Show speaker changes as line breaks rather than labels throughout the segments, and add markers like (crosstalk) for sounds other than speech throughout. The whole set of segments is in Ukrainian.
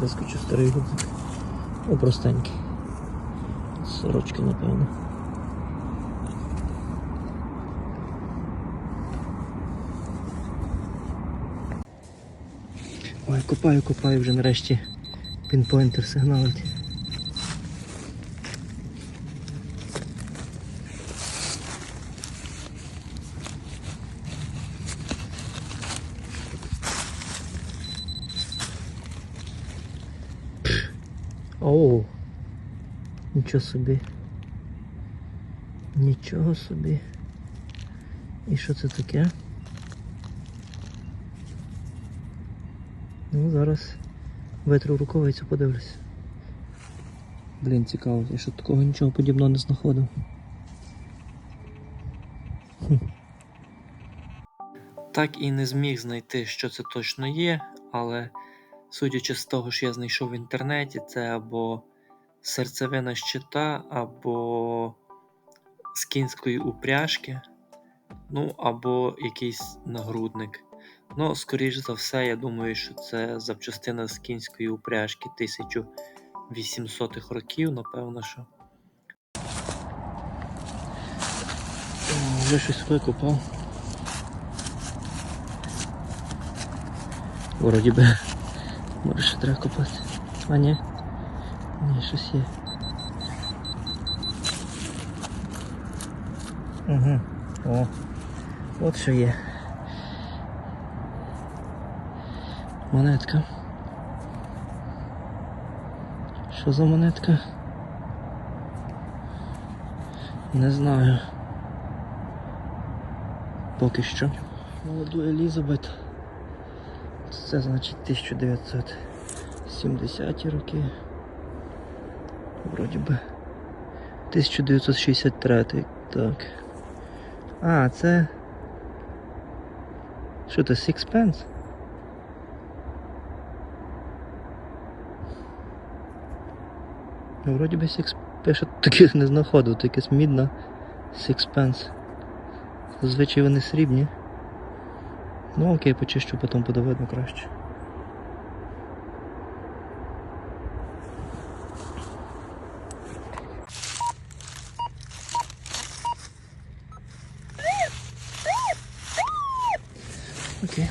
Вискочив старий гудзик. О, простенький. Сорочки, напевно. Ой, копаю, копаю вже нарешті пінпойнтер сигналить. Оу. Нічого собі. Нічого собі. І що це таке? Ну, зараз витру рукавицю подивлюсь. Блін, цікаво, я що такого нічого подібного не знаходив. Так і не зміг знайти, що це точно є, але судячи з того, що я знайшов в інтернеті, це або серцевина щита, або з кінської упряжки, ну або якийсь нагрудник. Ну, скоріш за все, я думаю, що це запчастина з кінської упряжки 1800-х років, напевно, що. Вже щось викопав. Вроді би. Може ще треба копати. А ні. Ні, щось є. Угу. О. От що є. Монетка. Що за монетка? Не знаю. Поки що. Молоду Елізабет. Це значить 1970 роки. Вроді би. 1963, так. А, це. Що це, Sixpence? Ну, вроді би Six... Я ще таких не знаходив, то якась мідна Sixpence. Зазвичай вони срібні. Ну окей, почищу, потім буде видно краще. Окей.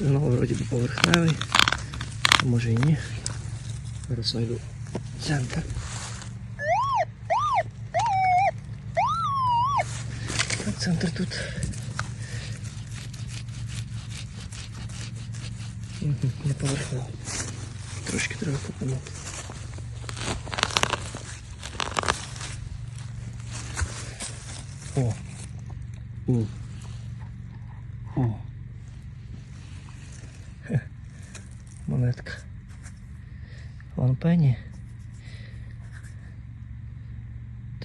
Ну, вроді поверхневий, а може і ні. Зараз знайду центр. Так, центр тут. Не поверхневий. Трошки треба попинати. О. О. О. монетка. Ван Пенні.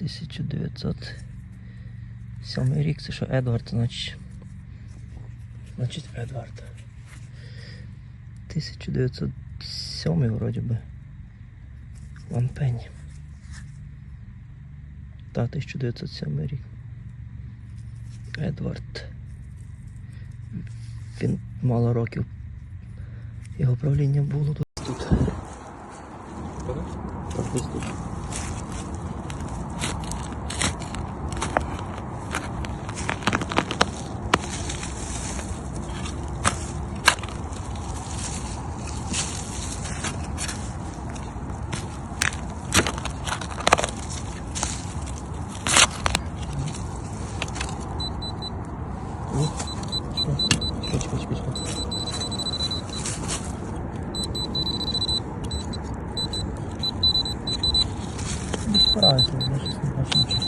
1907 рік, це що Едвард, значить. Значить Едвард. 1907 вроді би. Ван Пенні. Та, 1907 рік. Едвард. Він мало років його правління було тут. тут. Чекай, чекай, чекай, чекай. Не справиться, я щось не бачу нічого.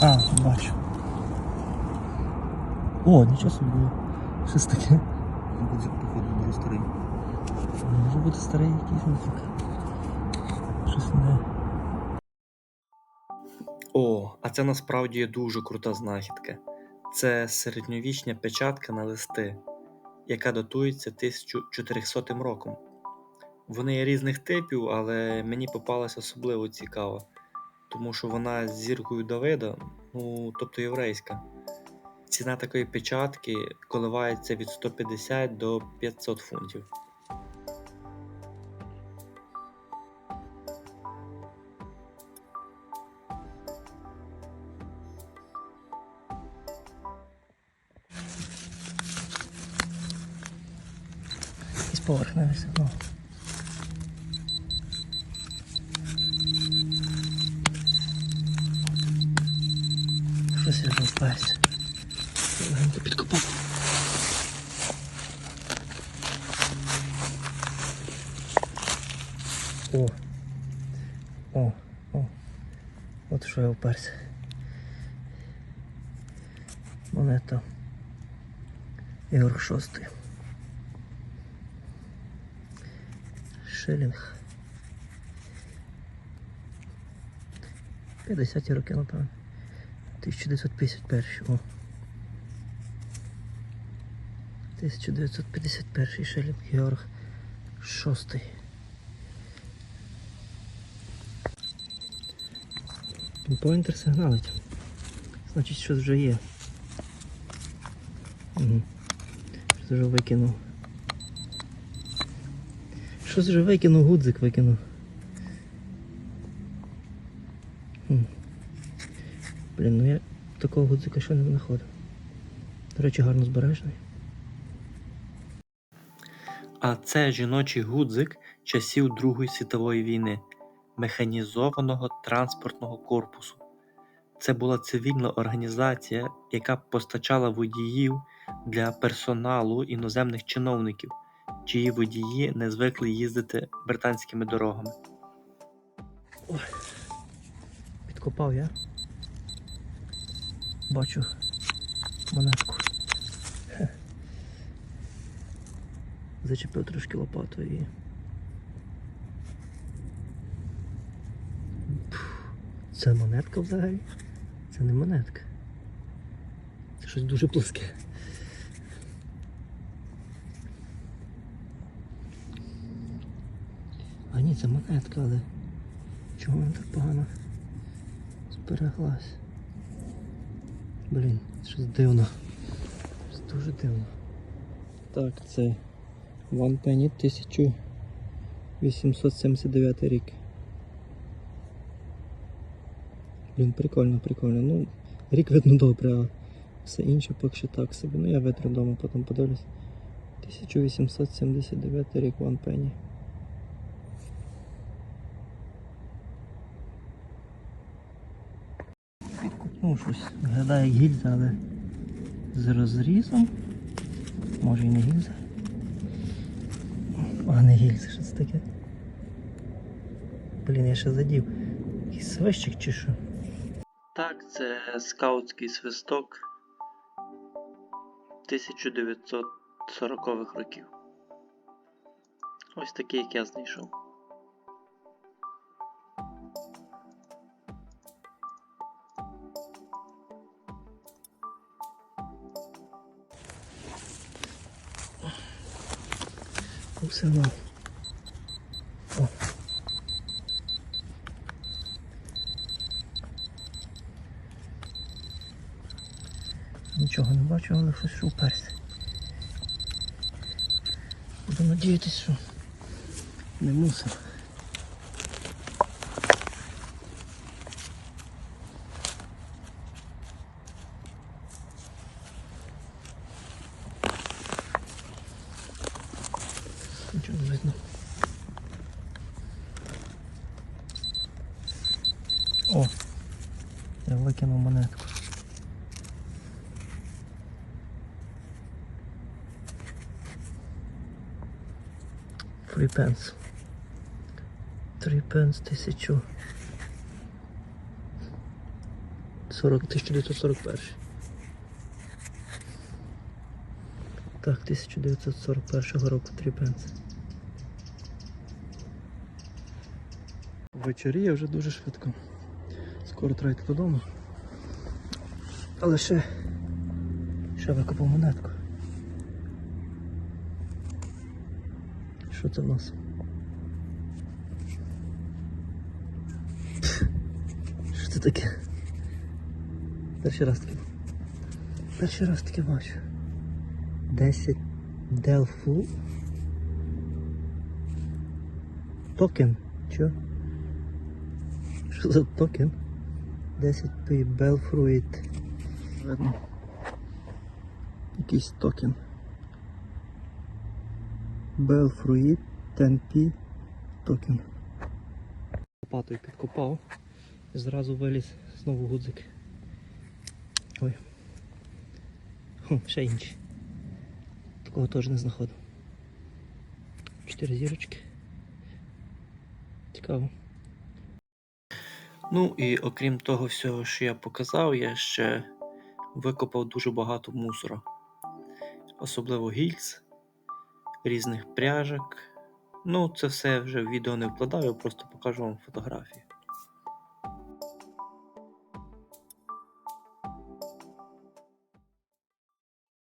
А, бачу. О, нічого собі. Щось таке.
Гудзик, походу, дуже старий.
Може бути старий якийсь музик. Щось не. О, а це насправді є дуже крута знахідка. Це середньовічня печатка на листи, яка датується 1400 роком. Вони є різних типів, але мені попалася особливо цікава.
тому що вона з зіркою Давида, ну, тобто єврейська. Ціна такої печатки коливається від 150 до 500 фунтів.
Якийсь поверхневий сигнал. Щось я вперся. Легенько підкопав. О. О, о. От що я вперся. Монета. Євро шостий. Шилінг. 50 роки, напевно. 1951. О. 1951 шилінг Георг шостий. Поінтер сигналить. Значить, щось вже є. Угу. Щось вже викинув. Щось вже викинув, гудзик викинув. Блін, ну я такого гудзика ще не знаходив. До речі, гарно збережений.
А це жіночий гудзик часів Другої світової війни, механізованого транспортного корпусу. Це була цивільна організація, яка постачала водіїв для персоналу іноземних чиновників, чиї водії не звикли їздити британськими дорогами.
Ой, Підкопав я. Бачу монетку. Зачепив трошки лопатою і. Це монетка взагалі? Це не монетка. Це щось дуже плоске. А ні, це монетка, але чого вона так погано збереглась? Блін, щось дивно. Щось дуже дивно. Так, це One Penny 1879 рік. Блін, прикольно, прикольно. Ну, рік видно добре, а все інше поки що так собі. Ну я витру вдома, потім подивлюсь. 1879 рік One Penny. Підкупнув щось. Виглядає як гільза, але з розрізом. Може і не гільза. А не гільза, що це таке? Блін, я ще задів. Якийсь свищик чи що?
Так, це скаутський свисток 1940-х років. Ось такий, як я знайшов.
Ну, все. О. Нічого не бачу, але щось що вперся. Буду надіятися, що не мусив. Нічого не видно. О! Я викинув монетку. Three pence тисячу. 40, 1941. Так, 1941 року 3 пенси. Вечоріє вже дуже швидко. Скоро треба додому. Але ще, ще викопав монетку. Що це в нас? (laughs) це таке? Перший раз таке. Перший раз таке бачу. 10 Delfu. Токен. Чо? Що за токен? 10 P Belfruit. Видно. Якийсь токен. Belfruit 10P токен. Лопатою підкопав. І зразу виліз знову гудзик. Ой. Хм, ще інші. Такого теж не знаходив. Чотири зірочки. Цікаво.
Ну і окрім того всього, що я показав, я ще викопав дуже багато мусора. Особливо гільз, різних пряжок. Ну, це все вже в відео не вкладаю, просто покажу вам фотографії.